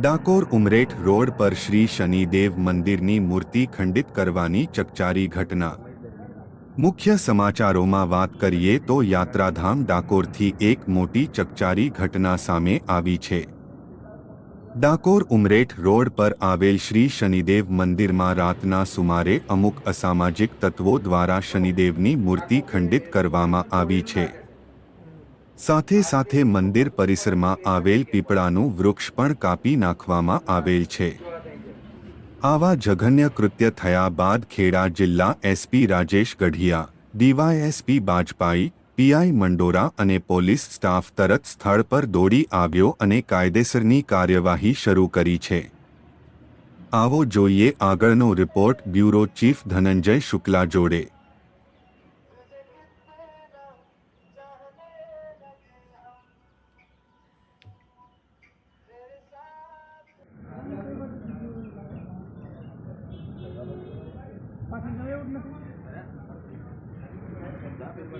Dakor Umreth road પર શ્રી શનિદેવ મંદિરની મૂર્તિ ખંડિત કરવાની ચકચારી ઘટના. મુખ્ય સમાચારોમાં વાત કરીએ તો યાત્રાધામ ડાકોરથી એક મોટી ચકચારી ઘટના સામે આવી છે. ડાકોર ઉમરેઠ રોડ પર આવેલ શ્રી શનિદેવ મંદિરમાં રાતના સુમારે અમુક અસામાજિક તત્વો દ્વારા શનિદેવની મૂર્તિ ખંડિત કરવામાં આવી છે. સાથે સાથે મંદિર પરિસરમાં આવેલ પીપળાનું વૃક્ષ પણ કાપી નાખવામાં આવેલ છે. આવા જઘન્ય કૃત્ય થયા બાદ ખેડા જિલ્લા SP Rajesh Gadhiya DYSP Bajpai PI Mandora અને પોલીસ સ્ટાફ તરત સ્થળ પર દોડી આવ્યો અને કાયદેસરની કાર્યવાહી શરૂ કરી છે. આવો જોઈએ આગળનો report, bureau chief Dhananjay Shukla જોડે. આમનું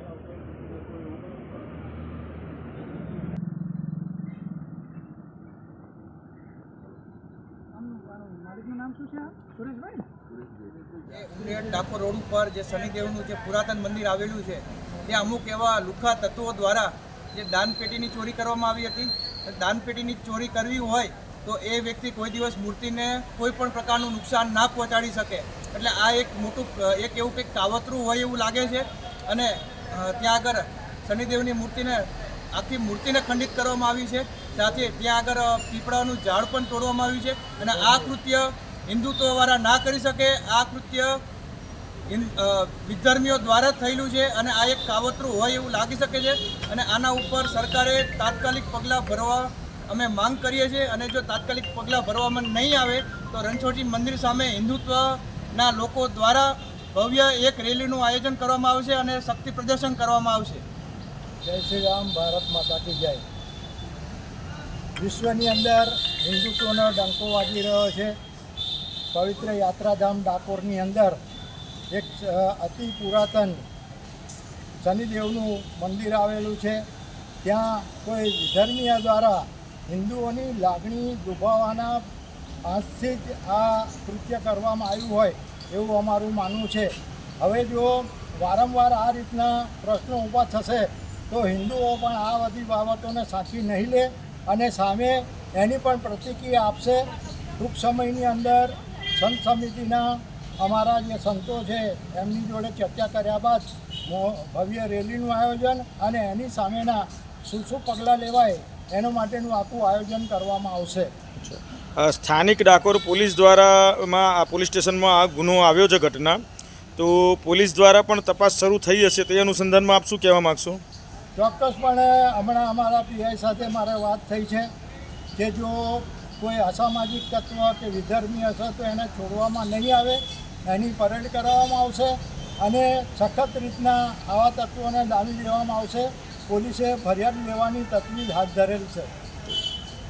આનું એ ડાકોર રોડ ઉપર જે શનિદેવનું જે પુરાતન મંદિર આવેલું છે ત્યાં અમુક એવા લુખા તત્વો દ્વારા જે દાનપેટીની ચોરી કરવામાં આવી હતી દાનપેટીની ચોરી કરવી હોય તો એ વ્યક્તિ કોઈ દિવસ મૂર્તિને કોઈ પણ પ્રકારનું નુકસાન ના પહોંચાડી શકે. એટલે આ એક મોટું, એક એવું કંઈક કાવતરું હોય એવું લાગે છે, અને ત્યાં આગળ શનિદેવની મૂર્તિને, આખી મૂર્તિને ખંડિત કરવામાં આવી છે. સાથે ત્યાં આગળ પીપળાનું ઝાડ પણ તોડવામાં આવ્યું છે અને આ કૃત્ય હિન્દુત્વવાળા ના કરી શકે. આ કૃત્ય વિધર્મીઓ દ્વારા થયેલું છે અને આ એક કાવતરું હોય એવું લાગી શકે છે. અને આના ઉપર સરકારે તાત્કાલિક પગલાં ભરવા અમે માંગ કરીએ છીએ અને જો તાત્કાલિક પગલાં ભરવામાં નહીં આવે તો રણછોડજી મંદિર સામે હિન્દુત્વના લોકો દ્વારા ભવ્ય એક રેલીનું આયોજન કરવામાં આવશે અને શક્તિ પ્રદર્શન કરવામાં આવશે. જય શ્રી રામ, ભારત માતા કી જય. વિશ્વની અંદર હિન્દુત્વનો ડંકો વાગી રહ્યો છે. પવિત્ર યાત્રાધામ ડાકોરની અંદર એક અતિ પુરાતન શનિદેવનું મંદિર આવેલું છે. ત્યાં કોઈ વિધર્મીય દ્વારા હિન્દુઓની લાગણી દુભાવવાના આજથી જ આ કૃત્ય કરવામાં આવ્યું હોય એવું અમારું માનવું છે. હવે જો વારંવાર આ રીતના પ્રશ્નો ઊભા થશે તો હિન્દુઓ પણ આ બધી બાબતોને સાચી નહીં લે. અને સામે એની પણ પ્રતિક્રિયા આપશે. ટૂંક સમયની અંદર સંત સમિતિના અમારા જે સંતો છે, એમની જોડે ચર્ચા કર્યા બાદ ભવ્ય રેલીનું આયોજન અને એની સામેના શું શું પગલાં લેવાય એના માટેનું આખું આયોજન કરવામાં આવશે. સ્થાનિક ડાકોર પોલીસ દ્વારામાં આ પોલીસ સ્ટેશનમાં આ ગુનો આવ્યો છે ઘટના. તો પોલીસ દ્વારા પણ તપાસ શરૂ થઈ હશે તે અનુસંધાનમાં આપ શું કહેવા માગશો? ચોક્કસપણે હમણાં અમારા પીઆઈ સાથે મારે વાત થઈ છે કે જો કોઈ અસામાજિક તત્વ કે વિધર્મી હશે તો એને છોડવામાં નહીં આવે, એની પરેડ કરવામાં આવશે અને સખત રીતના આવા તત્વોને દામી લેવામાં આવશે, પોલીસે ફરિયાદ લેવાની તજવીજ હાથ ધરેલ છે.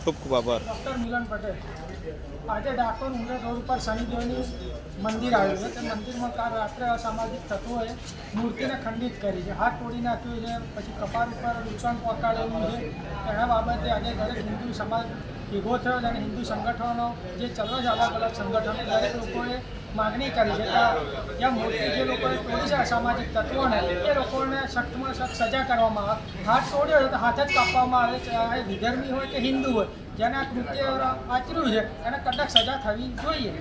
ખૂબ ખૂબ આભાર. ડૉક્ટર મિલન પટેલ, આજે ડાકોર ઉમરે રોડ ઉપર શનિદેવની મંદિર આવ્યું છે. તે મંદિરમાં કાલ રાત્રે અસામાજિક તત્વોએ મૂર્તિને ખંડિત કરી છે. હાથ તોડી નાખ્યું છે, પછી કપાળ ઉપર નુકસાન પહોંચાડેલું છે. એના બાબતે આજે દરેક હિન્દુ સમાજ ભેગો થયો અને હિન્દુ સંગઠનો જે ચલો છે, અલગ અલગ સંગઠનો, દરેક લોકોએ માગણી કરી છે. કે જ્યાં મૂર્તિ જે લોકોએ તોડી છે અસામાજિક તત્વોને, એ લોકોને સખ્તમાં સખ્ત સજા કરવામાં આવે. હાથ તોડ્યો છે તો હાથ જ કાપવામાં આવે ચાહે વિધર્મી હોય કે હિન્દુ હોય, જેને આ કૃત્ય આચર્યું છે, એને કડક સજા થવી જોઈએ.